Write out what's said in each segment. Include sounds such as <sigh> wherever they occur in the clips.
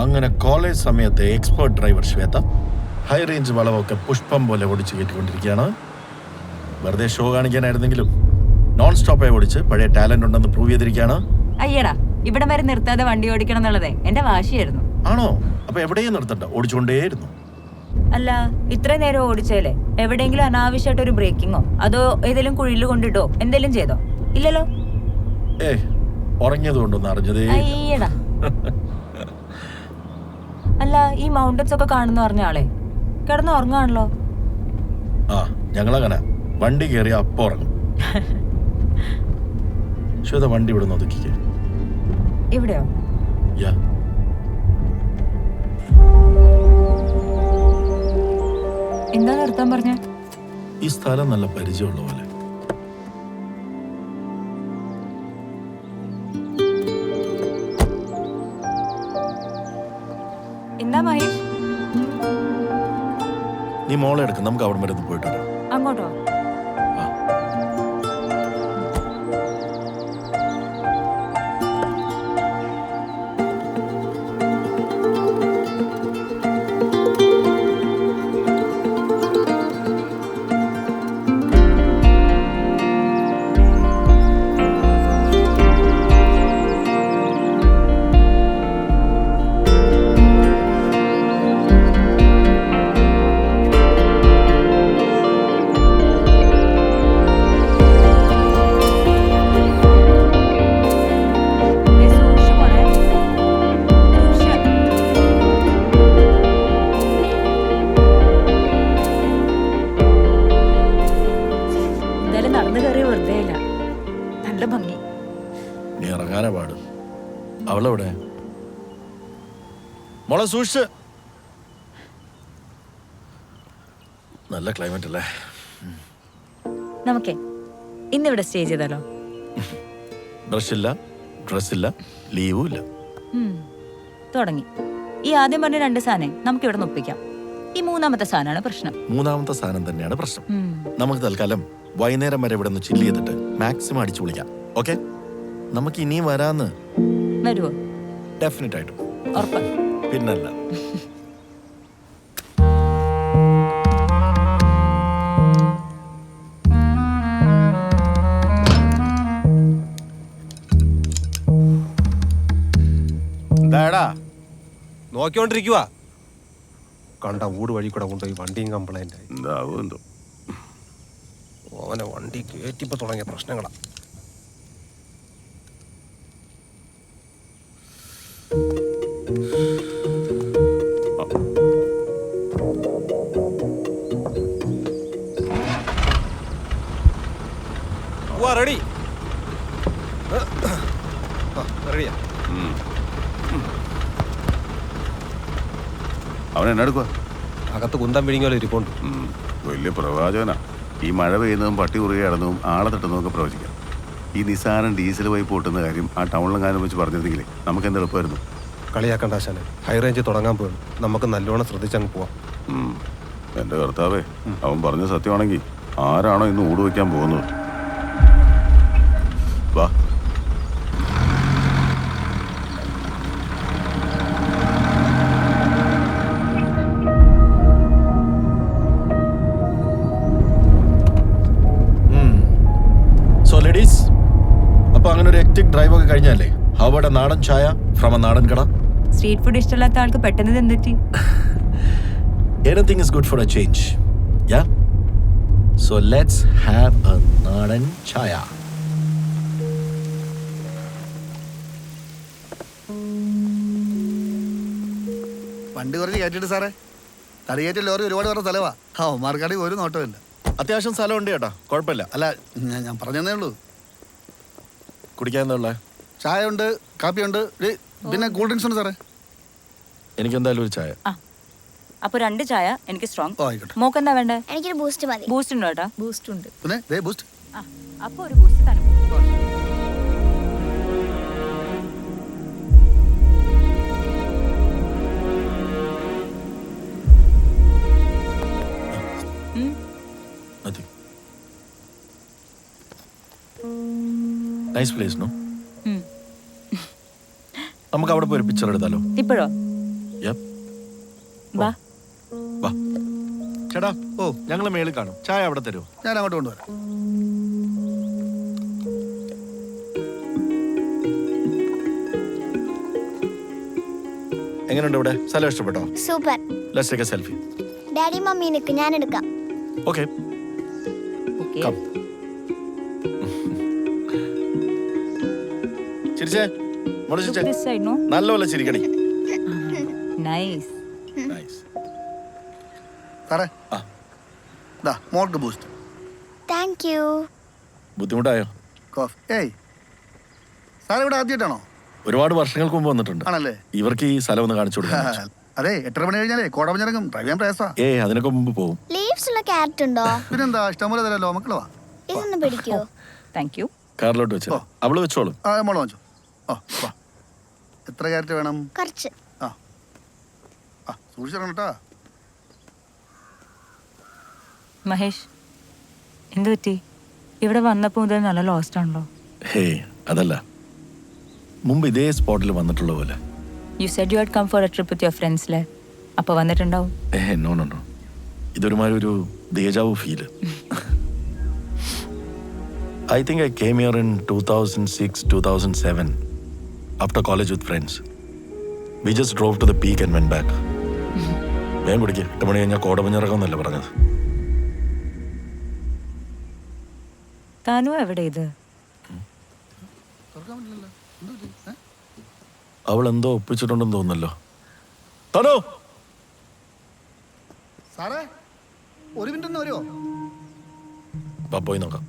അങ്ങനെ കോളേജ് സമയത്തെ expert driver Shweta high range വളവൊക്കെ പുഷ്പം പോലെ ഓടിച്ച് കയറ്റിക്കൊണ്ടിരിക്കുകയാണ്. വെറുതെ ഷോ കാണിക്കാനായിരുന്നെങ്കിലും നോൺ സ്റ്റോപ്പായി ഓടിച്ച് പഴയ ടാലന്റ് ഉണ്ടെന്ന് പ്രൂവ് ചെയ്തിരിക്കുകയാണ്. അയ്യടാ ഇവിടെ വരെ നിർത്താതെ വണ്ടി ഓടിക്കണം എന്നുള്ളതേ എന്റെ വാശിയായിരുന്നു. ആണോ? അപ്പൊ എവിടെയും നിർത്തണ്ട ഓടിച്ചുകൊണ്ടേയിരുന്നു. അല്ല ഇത്ര നേരം ഓടിച്ചേലേ എവിടെയെങ്കിലും അനാവശ്യമായിട്ട് ഒരു ബ്രേക്കിങ്ങോ അതോ ഏതെങ്കിലും കുഴിയിൽ കൊണ്ടിട്ടോ എന്തെങ്കിലും ചെയ്തോ? ഇല്ലല്ലോ? ഏ ഉറങ്ങിയത് കൊണ്ടൊന്നും അറിഞ്ഞതേ അയ്യടാ. <laughs> അല്ല ഈ മൗണ്ടൻസ് ഒക്കെ കാണുന്ന പറഞ്ഞ ആളെ. കിടന്ന് ഉറങ്ങാണല്ലോ ആ ഞങ്ങളങ്ങനെ വണ്ടി കയറി അപ്പൊ ഉറങ്ങും. ശ്വേത വണ്ടി ഇവിടെ ഒതുക്കിക്കേ. ഇവിടെയോ യാ. എന്താ നിർത്താൻ പറഞ്ഞ? ഈ സ്ഥലം നല്ല പരിചയമുള്ള പോലെ. മോളെ എടുക്കും നമുക്ക് അവിടെ വരെ പോയിട്ട് മോളെ സൂക്ഷിച്ച്. നല്ല ക്ലൈമറ്റ് അല്ലേ? നമുക്കേ ഇന്നിവിടെ സ്റ്റേ ചെയ്താലോ? ഡ്രസ്സില്ല ഡ്രസ് ഇല്ല ലീവും ഇല്ല. തുടങ്ങി. ഈ ആദ്യം പറഞ്ഞ രണ്ട് സാധനം നമുക്ക് ഇവിടെ ഒപ്പിക്കാം. ഈ മൂന്നാമത്തെ സാധനമാണ് പ്രശ്നം. മൂന്നാമത്തെ സാധനം തന്നെയാണ് പ്രശ്നം. നമുക്ക് തൽക്കാലം വൈകുന്നേരം വരെ ഇവിടെ നിന്ന് ചില്ല് ചെയ്തിട്ട് മാക്സിമം അടിച്ചു വിളിക്കാം ഓക്കെ നമുക്ക് ഇനിയും വരാന്ന് വരുമോ ഡെഫിനറ്റ് ആയിട്ടും. ഉറപ്പ്. പിന്നല്ല. എന്താടാ? നോക്കിക്കൊണ്ടിരിക്കുക കണ്ട ഊട് വഴി കൂടെ കൊണ്ടുപോയി വണ്ടിയും കംപ്ലൈന്റ് ആയി. എന്താവും എന്തോ? ഓനെ വണ്ടി കയറ്റിപ്പോ തുടങ്ങിയ പ്രശ്നങ്ങളാ. റെഡി എന്നെ അകത്ത് കുന്തം വിഴിഞ്ഞോലെ ഇരിപ്പുണ്ട്. വലിയ പ്രവാചകനാ. ഈ മഴ പെയ്യുന്നതും പട്ടി കുറുകെ കിടന്നതും ആളെ തട്ടുന്നതും പ്രവചിക്കാം. ഈ നിസാരം ഡീസൽ പോയി പൊട്ടുന്ന കാര്യം ആ ടൗണിലെങ്ങാനും വെച്ച് പറഞ്ഞിരുന്നെങ്കിലേ നമുക്ക് എന്ത് എളുപ്പമായിരുന്നു? കളിയാക്കണ്ട ആശാനെ. ഹൈ റേഞ്ച് തുടങ്ങാൻ പോകും നമുക്ക് നല്ലോണം ശ്രദ്ധിച്ചങ്ങ് പോവാം. എന്റെ എന്റെ കർത്താവേ അവൻ പറഞ്ഞ സത്യമാണെങ്കിൽ ആരാണോ ഇന്ന് ഊട് വയ്ക്കാൻ പോകുന്നത്? വാ. അങ്ങനെ ഡ്രൈവ് ഒക്കെ കഴിഞ്ഞല്ലേ അവിടെ നാടൻ ചായ ഫ്രം എ നാടൻ കട? സ്ട്രീറ്റ് ഫുഡ് ഇഷ്ടമില്ലാത്ത ആൾക്ക് പെട്ടെന്ന് എന്തെറ്റി anything is good for a change yeah so let's have a nadan chaya. വണ്ടി കുറച്ച് കയറ്റിട്ട് സാറേ. തടിയേറ്റ ലോറി ഒരുപാട് പേരുടെ സ്ഥലമാണ് ആ മാർക്കാടി ഒരു നോട്ടമില്ല അത്യാവശ്യം സ്ഥലമുണ്ട് കേട്ടോ. കുഴപ്പമില്ല. അല്ല ഞാൻ ഞാൻ പറഞ്ഞതേ ഉള്ളൂ. ഉള്ളേ? ചായ ഉണ്ട് കാപ്പിയുണ്ട്. ഉണ്ട് പിന്നെ കൂൾ ഡ്രിങ്ക്സ് ഉണ്ട് സാറേ. എനിക്ക് എന്തായാലും ഒരു ചായ. ആ. അപ്പൊ രണ്ട് ചായ എനിക്ക് സ്ട്രോങ് ആയിക്കോട്ടെ. മോക്ക് എന്താ വേണ്ടേ? എനിക്കൊരു ബൂസ്റ്റ് മതി. ബൂസ്റ്റ് ഉണ്ടോ ഏട്ടാ? ബൂസ്റ്റ് ഉണ്ട്. പിന്നെ ദേ ബൂസ്റ്റ് ആ അപ്പൊ ഒരു ബൂസ്റ്റ് തരാം. Nice place no. നമുക്ക് അവിടെ പോയി ഒരു പിക്ചർ എടുത്താലോ? ഇപ്പോഴോ? യപ്പ് വാ. വാ. ചേട്ടാ ഓ ഞങ്ങൾ മേളിൽ കാണും. ചായ അവിടെ തരുമോ ഞാൻ അങ്ങോട്ട് കൊണ്ടുവരാം. എങ്ങനെയുണ്ട് ഇവിടെ? സ്ഥലം ഇഷ്ടപ്പെട്ടോ? Super let's take a selfie daddy mummy നിൽക്ക് ഞാൻ എടുക്കാം. ഓക്കേ ഓക്കേ കം ചിരിച്ചേ? മോൾ ചിരിച്ചേ? നല്ല പോലെ ചിരിക്കണേ നല്ലപോലെ ചിരിക്കണി. നൈസ് നൈസ് സാറേ ആ. ദാ മോൾക്ക് ബൂസ്റ്റ് താങ്ക് യു ബുദ്ധിമുട്ടായോ? കോഫ്. ഏയ്. സാറേ ഇവിടെ ആദ്യമായിട്ടാണോ? ഒരുപാട് വർഷങ്ങൾക്ക് മുമ്പ് വന്നിട്ടുണ്ട്. ആണല്ലേ? ഇവർക്ക് ഈ സ്ഥലം ഒന്ന് കാണിച്ചു കൊടുക്കാൻ <laughs> അതെ എട്ടര മണി കഴിഞ്ഞാലേ കോടമഞ്ഞിറങ്ങും ഡ്രൈവ് ചെയ്യാൻ പ്രയാസാ ഏ അതിനൊക്കെ മുമ്പ് പോകും ലീവ്സ് ഉള്ള ക്യാരറ്റ് ഉണ്ടോ? പിന്നെന്താ ഇഷ്ടംപോലെ തരല്ലോ മക്കളെ വാ. ഇതൊന്ന് പിടിക്കോ. താങ്ക് യു കാറിലോട്ട് വെച്ചോ. അവൾ വെച്ചോളും. ആ മോൾ വാങ്ങിച്ചോ വാ. എത്ര ക്യാരറ്റ് വേണം? കുറച്ച്. ആ. ആ സൂക്ഷിച്ചിറങ്ങണം കേട്ടാ മഹേഷ് എന്ത് പറ്റി? ഇവിടെ വന്നപ്പോൾ മുതൽ നല്ല ലോസ്റ്റ് ആണല്ലോ. ഹേ അതല്ല. മുമ്പ് ഇതേ സ്പോട്ടിൽ വന്നിട്ടുള്ള പോലെ. You said you had come for a trip with your ഫ്രണ്ട്സിലെ അപ്പോൾ വന്നിട്ടുണ്ടാവും. ഏ നോ നോ നോ ഇതൊരുമാതിരി ഒരു deja vu feel. I think I came here in two thousand six two thousand seven after college with friends we just drove to the peak and went back വേഗം പിടിക്കുക എട്ട് മണി കഴിഞ്ഞാൽ കോടമഞ്ഞിറങ്ങുന്നല്ലേ പറഞ്ഞത്? താനു എവിടെ ഇത്? അവൾ എന്തോ ഒപ്പിച്ചിട്ടുണ്ടെന്ന് തോന്നുന്നല്ലോ. തനോ! സാറേ ഒരു മിനിറ്റ് ഒന്ന് വരുമോ പോയി നോക്കാം.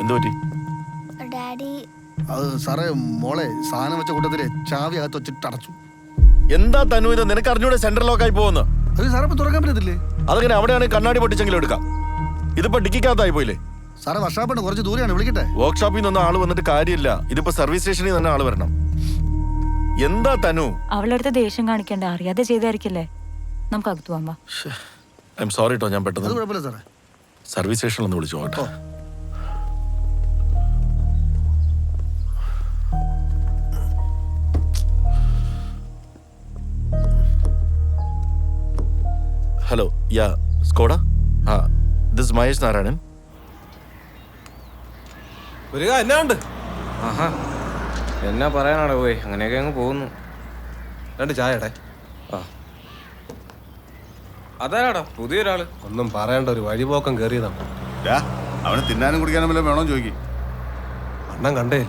എന്തു പറ്റി ഡാഡി. അത് സാറേ മോളെ സാധനം വെച്ച കൂട്ടത്തിൽ ചാവി അകത്ത് വെച്ചിട്ട് അടച്ചു. എന്താ തനു ഇത്? നിനക്ക് അറിഞ്ഞൂടെ ലോക്ക് ആയി പോകുന്നു അത് സാറേ ഇപ്പൊ തുറക്കാൻ പറ്റത്തില്ലേ? അതങ്ങനെ അവിടെയാണ് കണ്ണാടി പൊട്ടിച്ചെങ്കിലും എടുക്കാം. ഇതിപ്പോ ഡിക്കിക്കകത്തായി പോയില്ലേ? സാറേ വർഷാപ്പുണ്ട് കുറച്ച് ദൂരെയാണ് വിളിക്കട്ടെ? വർക്ക്ഷോപ്പിൽ നിന്ന് ആൾ വന്നിട്ട് കാര്യമില്ല. ഇതിപ്പോ സർവീസ് സ്റ്റേഷനിൽ തന്നെ ആൾ വരണം. എന്താ തനു? അവളടുത്ത് ദേഷ്യം കാണിക്കണ്ട. അറിയാതെ ചെയ്തായിരിക്കില്ലേ? നമുക്ക് അകത്ത് പോവാം വാ. ഐ എം സോറി കേട്ടോ ഞാൻ പെട്ടെന്ന് സർവീസ് സ്റ്റേഷനിൽ ഒന്ന് വിളിച്ചു നോക്കട്ടെ hello yeah Skoda ah this Mahesh Narayanan ഒരു എന്നാണ്ട് ആഹാ. എന്നാ പറയാനാടാ പോയി? അങ്ങനെയൊക്കെ അങ്ങ് പോകുന്നു. രണ്ട് ചായടെ ആ. അതാരാടാ? പുതിയൊരാൾ. ഒന്നും പറയണ്ട ഒരു വഴിപോക്കം കയറിയതാണ് ഡാ, അവന് തിന്നാനും കുടിക്കാനും വല്ലതും വേണോ ചോദിക്കി. അണ്ണൻ കണ്ടേ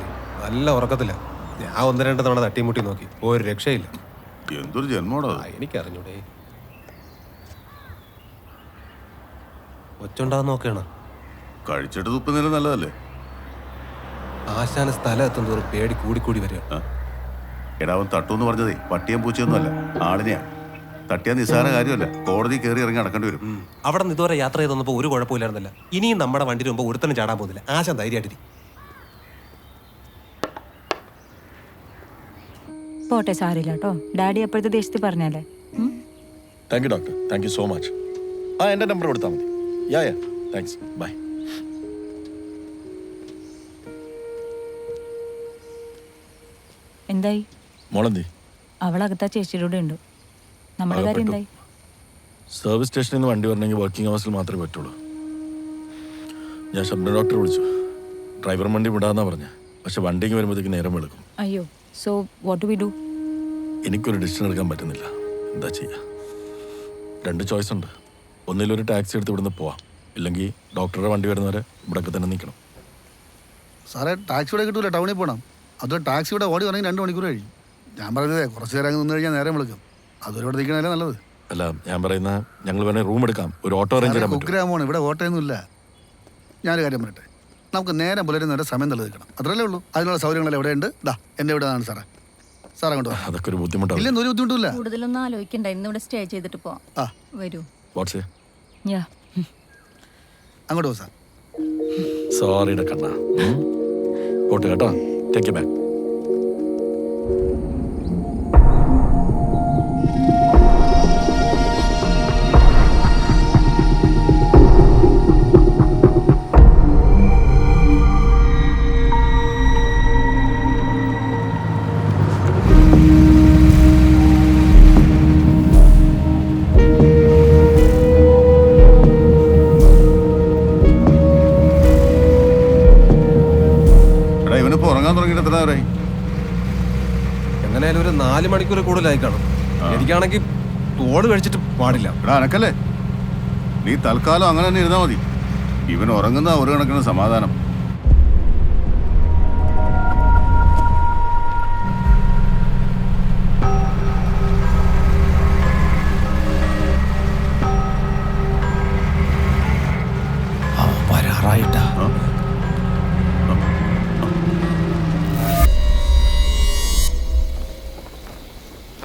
നല്ല ഉറക്കത്തില്ല ഞാൻ ഒന്ന് രണ്ട് തവണ തട്ടിമുട്ടി നോക്കി. ഒരു രക്ഷയില്ല. എന്തൊരു ജന്മോടോ ആ എനിക്കറിഞ്ഞൂടെ. ഒച്ചുണ്ടാന്ന് നോക്കണം കഴിച്ചിട്ട് തുപ്പുന്നതിലും നല്ലതല്ലേ? ആശാന സ്ഥലം എത്തും തോറും പേടി കൂടിക്കൂടി വരിക. എടാ അവൻ തട്ടൂന്ന് പറഞ്ഞതേ പട്ടിയും പൂച്ചയൊന്നുമല്ല ആളിനെയാ തട്ടിയാ നിസ്സാര കാര്യമല്ല കോടതി കയറി ഇറങ്ങി നടക്കേണ്ടി വരും. അവിടെ നിന്ന് ഇതുവരെ യാത്ര ചെയ്ത് വന്നപ്പോൾ ഒരു കുഴപ്പമില്ലായിരുന്നില്ല. ഇനിയും നമ്മുടെ വണ്ടിയിൽ മുമ്പ് ഒരുത്തനും ചാടാൻ പോകുന്നില്ല. ആശാൻ ധൈര്യമായിട്ടിരി പോട്ടെ സാരില്ല കേട്ടോ. ഡാഡി അപ്പോഴത്തെ ദേശത്ത് പറഞ്ഞല്ലേ? Thank you doctor thank you so much ആ എന്റെ നമ്പർ കൊടുത്താൽ മതി. യാ യാ താങ്ക്സ് ബൈ എന്തായി? മോളെന്തി? അവളകത്താ ചേച്ചിയുടെ ഉണ്ട്. നമ്മുടെ കാര്യം എന്തായി? സർവീസ് സ്റ്റേഷനിൽ നിന്ന് വണ്ടി വരണമെങ്കിൽ വർക്കിംഗ് അവേഴ്സിൽ മാത്രമേ പറ്റുള്ളൂ. ഞാൻ ശബ്ദ ഡോക്ടറെ വിളിച്ചു. ഡ്രൈവർ വണ്ടി വിടാന്നാ പറഞ്ഞ. പക്ഷെ വണ്ടിക്ക് വരുമ്പോഴത്തേക്ക് നേരം വെളുക്കും. അയ്യോ സോ വാട്ട് വി ഡു എനിക്കൊരു ഡിസിഷൻ എടുക്കാൻ പറ്റുന്നില്ല. എന്താ ചെയ്യുക രണ്ട് ചോയ്സ് ഉണ്ട്. ഒന്നിലൊരു ടാക്സി എടുത്ത് ഇവിടുന്ന് പോവാം. ഇല്ലെങ്കിൽ ഡോക്ടറുടെ വണ്ടി വരുന്നവരെ ഇവിടെയൊക്കെ തന്നെ നിൽക്കണം. സാറേ ടാക്സി ഇവിടെ കിട്ടൂല ടൗണിൽ പോകണം അത് ടാക്സി ഇവിടെ ഓടി വരണമെങ്കിൽ രണ്ട് മണിക്കൂർ കഴിയും. ഞാൻ പറഞ്ഞതേ കുറച്ച് നേരം അങ്ങ് നിന്ന് കഴിഞ്ഞാൽ നേരം വിളിക്കും. അതൊരു ഇവിടെ നിൽക്കണല്ലേ നല്ലത്? അല്ല ഞാൻ പറയുന്ന ഞങ്ങൾ വേണേൽ റൂം എടുക്കാം. ഒരു ഓട്ടോ അറേഞ്ച് ചെയ്യാൻ പറ്റും. കുഗ്രാമമാണ്. ഇവിടെ ഓട്ടയൊന്നുമില്ല ഞാനൊരു കാര്യം പറയട്ടെ. നമുക്ക് നേരം പുലരുന്നവരെ സമയം തള്ളി നിൽക്കണം അത്രല്ലേ ഉള്ളൂ. അതിനുള്ള സൗകര്യങ്ങൾ എവിടെയുണ്ട് ദാ എന്റെ ഇവിടെ ആണ് സാറേ. സാർ അങ്ങോട്ട് വാ. അതൊക്കെ ഒരു ബുദ്ധിമുട്ടാണ്. ഇല്ലെന്ന് ഒരു ബുദ്ധിമുട്ടില്ല കൂടുതലൊന്നും ആലോചിക്കണ്ട. ഇന്നിവിടെ സ്റ്റേ ചെയ്തിട്ട് പോവാം. ആ. വരൂ. വാട്സേ. അങ്ങോട്ട് പോ സാർ സോറിയുടെ കണ്ണ. പോട്ടെ കേട്ടോ. ടേക്ക് ബാക്ക് നാല് മണിക്കൂർ കൂടുതലായി കാണും. എനിക്കാണെങ്കിൽ തോട് കഴിച്ചിട്ട് പാടില്ല. എടാ അനക്കല്ലേ? നീ തൽക്കാലം അങ്ങനെ തന്നെ ഇരുന്നാ മതി. ഇവൻ ഉറങ്ങുന്ന ഒരു കണക്കിന് സമാധാനം.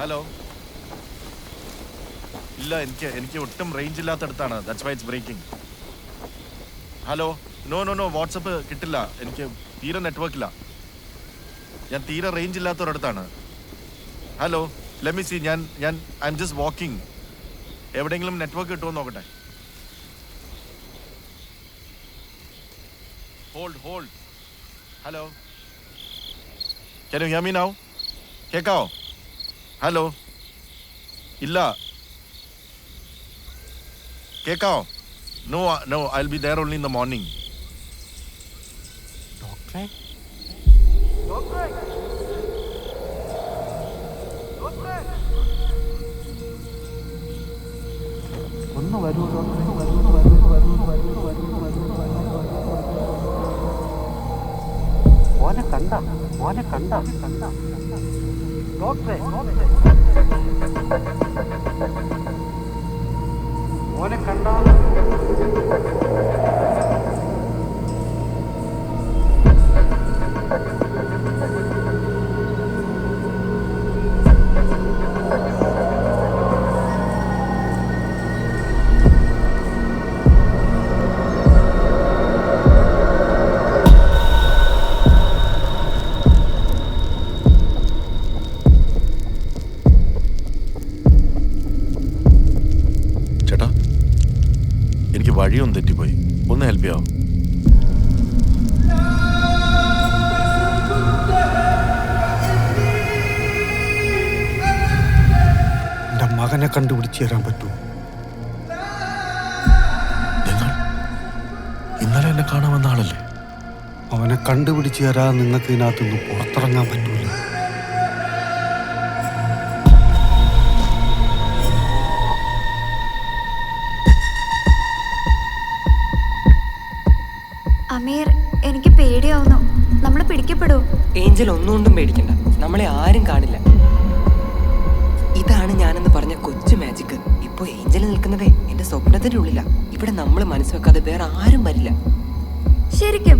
ഹലോ ഇല്ല എനിക്ക് എനിക്ക് ഒട്ടും range ഇല്ലാത്തടത്താണ്. That's why it's breaking hello no no no WhatsApp കിട്ടില്ല. എനിക്ക് തീരെ നെറ്റ്വർക്കില്ല ഞാൻ തീരെ റേഞ്ച് ഇല്ലാത്തൊരിടത്താണ്. ഹലോ ലെമി സി ഞാൻ ഞാൻ ഐ എം ജസ്റ്റ് വാക്കിംഗ് എവിടെയെങ്കിലും നെറ്റ്വർക്ക് കിട്ടുമോ നോക്കട്ടെ. ഹോൾഡ് ഹോൾഡ് ഹലോ ഞാൻ ഹിയർ മീ നൗ കേക്കാവോ? ഹലോ ഇല്ല കേക്കാവോ no no I be there only in the morning ചേട്ടാ മകനെ കണ്ടുപിടിച്ച് തരാൻ പറ്റുമോ നിങ്ങൾ ഇന്നലെ എന്നെ കാണാൻ വന്ന ആളല്ലേ? അവനെ കണ്ടുപിടിച്ച് തരാൻ നിങ്ങൾക്ക് ഇതിനകത്തുനിന്ന് പുറത്തിറങ്ങാൻ പറ്റൂല. അമീർ എനിക്ക് പേടിയാവുന്നു. നമ്മൾ പിടിക്കപ്പെടൂ. ഏഞ്ചൽ ഒന്നുകൊണ്ടും പേടിക്കണ്ട. നമ്മളെ ആരും കാണില്ല. ഇതാണ് ഞാനെന്ന് പറഞ്ഞ കൊച്ചു മാജിക് ഇപ്പൊ ഏഞ്ചൽ നിൽക്കുന്നതേ എന്റെ സ്വപ്നത്തിന്റെ ഉള്ളില. ഇവിടെ നമ്മൾ മനസ്സ് വെക്കാതെ വേറെ ആരും വരില്ല. ശരിക്കും.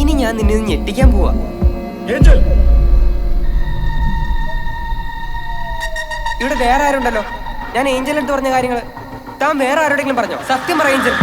ഇനി ഞാൻ നിന്നെ ഞെട്ടിക്കാൻ പോവാ. ഏഞ്ചൽ ഇവിടെ വേറെ ആരുണ്ടല്ലോ? ഞാൻ ഏഞ്ചൽ എടുത്ത് പറഞ്ഞ കാര്യങ്ങൾ താൻ വേറെ ആരോടെങ്കിലും പറഞ്ഞോ? സത്യം പറ ഏഞ്ചൽ